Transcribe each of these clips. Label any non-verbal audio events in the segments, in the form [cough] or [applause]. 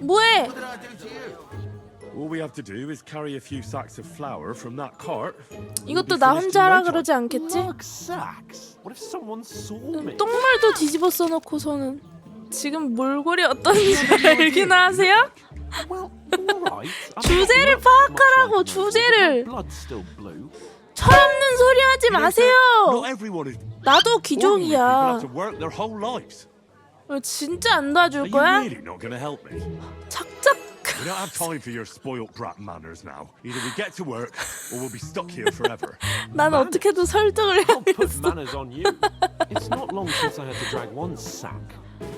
뭐해? All we have to do is carry a few sacks of flour from that cart. 이것도 나 혼자 하라 그러지 않겠지? Sacks. What if someone saw me? 똥말도 뒤집어 써놓고서는 지금 몰골이 어떤지 알긴 하세요? Well, all right. I'm 주제를 파악하라고, like. 주제를. Blood's still blue. 철없는 소리 하지 마세요. Not everyone is. 나도 Ordinary people 귀족이야. have to work their whole lives. 어, 진짜 안 도와줄 거야? really not to help me? 착착. We don't have time for your spoilt brat manners now. Either we get to work, or we'll be stuck here forever. 난 어떻게든 설득을 I'll put 해야겠어. manners on you. It's not long since I had to drag one sack.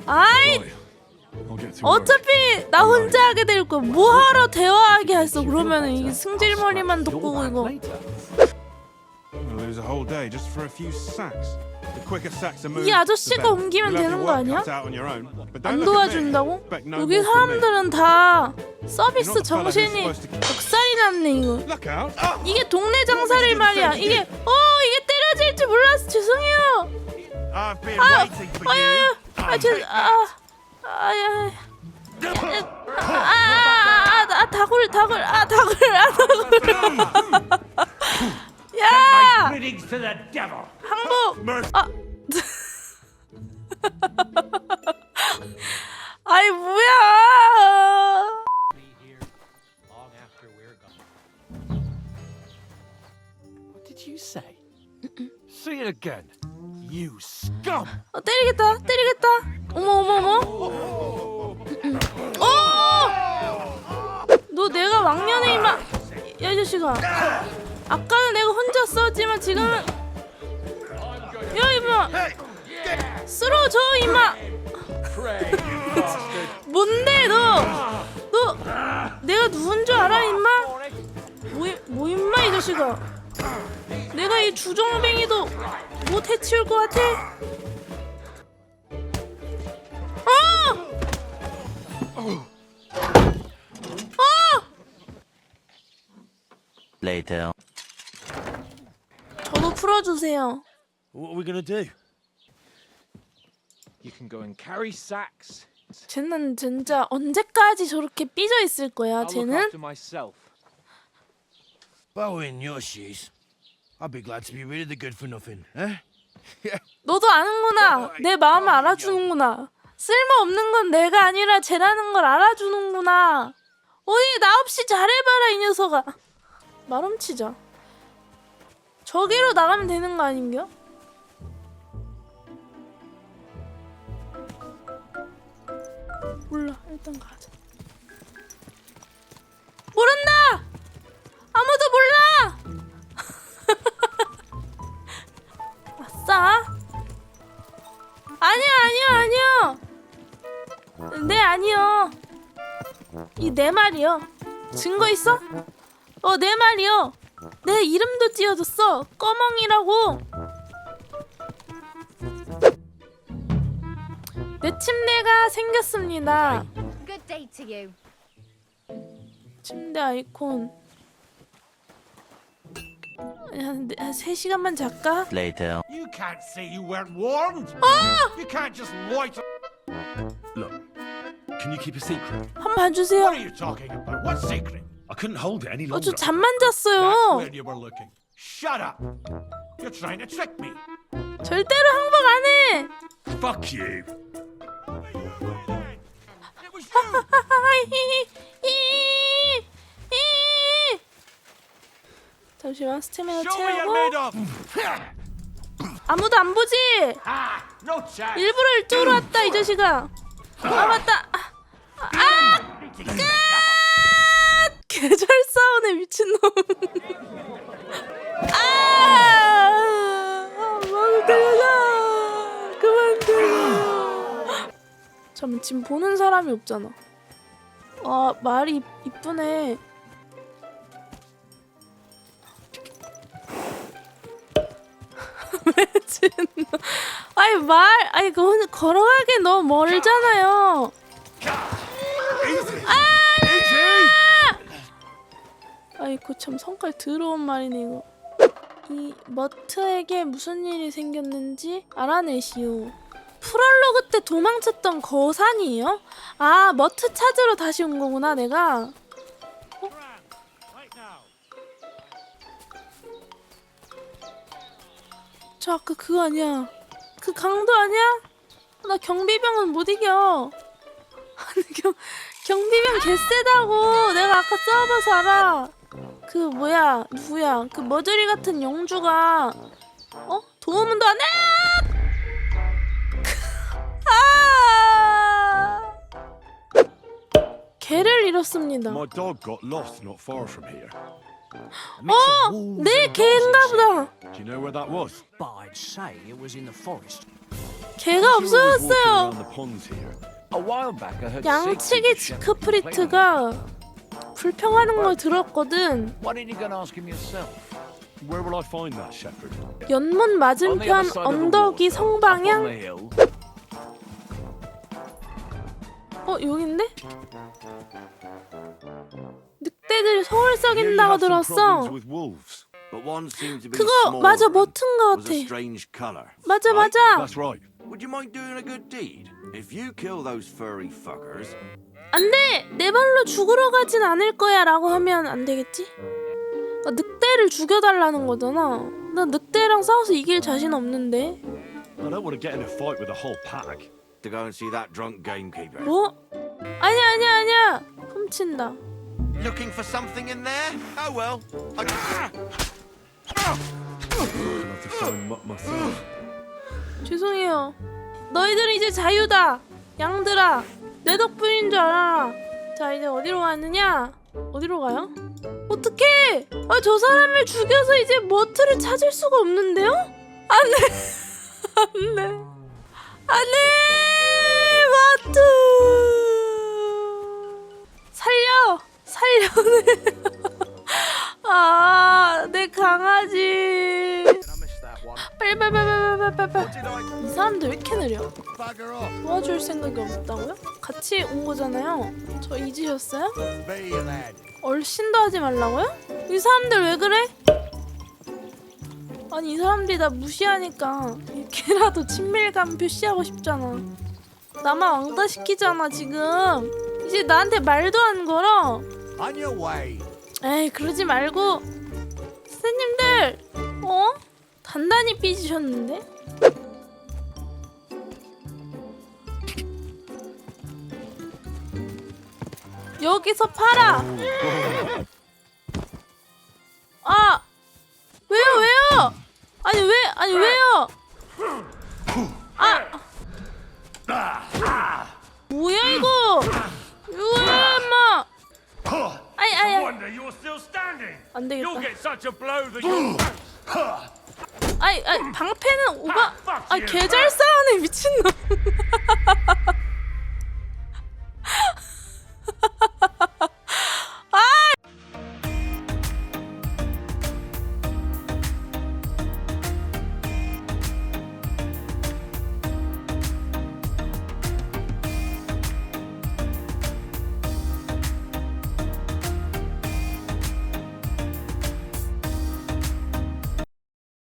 아이 Right. I'll get to work. 어차피 나 혼자 하게 될 거야. 뭐하러 대화하게 했어? 그러면 이게 승질머리만 back 이거. later. Lose a whole day just for a few sacks. The quicker sacks are moved, 이 아저씨가. 옮기면 되는 거 아니야? 안. 도와준다고? 여기. 사람들은 다 서비스 정신이 벽살이 났네 이거. Ah! 이게 동네 장사를 말이야. 이게 어 이게 때려질 줄 몰라서 죄송해요. 아, 아야. 아, 죄, 아, 아야, 아, 아, 아, 다굴, 다굴, 아, 다굴, 아, 다굴. To the devil. 항복. 아, 아이 뭐야? What did you say? Say it again. You scum! 어, 때리겠다, 때리겠다. 어머, 어머, 어머. 어! 너 내가 왕년에 이마, 야, 이 자식아. 아까는 내가 혼자 썼지만 지금은 야 이마 쓰러져 이마 [laughs] 뭔데 너 너 내가 누군 줄 알아 임마 뭐, 이- 뭐 임마 이 자식아 내가 이 주정뱅이도 못 해치울 것 같아 어! 어! Later. 풀어주세요 What are we gonna do? You can go and carry sacks. 쟤는 진짜 언제까지 저렇게 삐져 있을 거야 I'll look 쟤는 after myself. Were in your shoes, I'd be glad to be rid of the good for nothing, eh? 너도 아는구나. 내 마음을 알아주는구나. 쓸모없는 건 내가 아니라 쟤라는 걸 알아주는구나. 어디 나 없이 잘해봐라 이 녀석아. 말 훔치자. 저기로 나가면 되는 거 아닌겨? 몰라 일단 가자. 모른다. 아무도 몰라. 아싸. 아니야 아니야 아니야 네 아니요 이 내 말이요 증거 있어? 어 내 말이요 내 이름도 띄어줬어 꺼멍이라고 내 침대가 생겼습니다 Good day to you. 침대 아이콘 한, 한 3시간만 잘까? Later. You can't say you weren't warned. You can't just loiter. Look, can you keep a secret? 한 번 봐주세요 What are you talking about? What secret? I couldn't hold it any 어, longer. 저 잠만 That's 잤어요 where you were looking. Shut up. You're trying to trick me. 절대로 항복 안 해 Fuck you. It was you. 잠시만 스태미나 Show me you're made 채우고 of. 아무도 안 보지 Ah, no chance. 일부러 이쪽으로 왔다 이 자식아 아 맞다 아, 아! 개잘 싸우네 미친놈. 아! 들어가! 그만 들어 잠깐 지금 보는 사람이 없잖아. 아 말이 이- 이쁘네. [laughs] 아니 말 아니 그건 걸어가기 너무 멀잖아요 아이고 참 성깔 더러운 말이네 이거. 이 머트에게 무슨 일이 생겼는지 알아내시오. 프롤로그 때 도망쳤던 거산이에요? 아 머트 찾으러 다시 온 거구나 내가. 어? 저 아까 그거 아니야. 그 강도 아니야? 나 경비병은 못 이겨. [laughs] 경, 경비병 개쎄다고. 내가 아까 싸워봐서 알아 그 뭐야 누구야 그 머저리 같은 영주가 어? 도움도 안 해! 아! 개를 잃었습니다. My dog got lost not far from here. 어, 내 개인가 보다. Do you know where that was? But I'd say it was in the forest. 개가 없어졌어요. around the ponds here. A while back, I heard 양치기 지크프리트가 불평하는 걸 들었거든. Why didn't you go and ask him yourself? Where will I find that shepherd? 연못 맞은편 언덕이 On 성방향. hill. 어 여긴데? 늑대들이 소울 you 썩인다고 have some 들었어. problems with wolves. But one seemed to be 그거 small 맞아 and 머튼 거 was 같아. a strange color. 맞아 Right? 맞아. That's right. Would you mind doing a good deed? If you kill those furry fuckers, 안돼 내 발로 죽으러 가진 않을 거야라고 하면 안 되겠지? 아, 늑대를 죽여달라는 거잖아. 나 늑대랑 싸워서 이길 자신 없는데. I don't want to get in a fight with the whole pack. to go and see that drunk gamekeeper. 뭐? 아니야 아니야 아니야. 훔친다. Looking for something in there? Oh well. I- I'll 죄송해요. 너희들은 이제 자유다. 양들아, 내 덕분인 줄 알아라. 자, 이제 어디로 가느냐? 어디로 가요? 어떡해! 아, 저 사람을 죽여서 이제 머트를 찾을 수가 없는데요? 안 돼! [laughs] 안 돼! 안 돼! 마트! 살려! 살려내! [laughs] 아, 내 강아지! 빨리 이 사람들 왜 이렇게 느려? 도와줄 생각이 없다고요? 같이 온 거잖아요. 저 잊으셨어요? 얼씬도 하지 말라고요? 이 사람들 왜 그래? 아니 이 사람들이 나 무시하니까 이렇게라도 친밀감 표시하고 싶잖아. 나만 왕따 시키잖아 지금. 이제 나한테 말도 안 걸어. 에이 그러지 말고. 선생님들 어? 단단히 삐지셨는데? 여기서 팔아. 아 왜요 왜요? 아니 왜 아니 왜요? 아. 뭐야 이거 Wonder you're still standing. 안 되겠다. get such a blow that you. 아이, 아이 방패는 오바. 아, 개잘 싸우네 미친놈.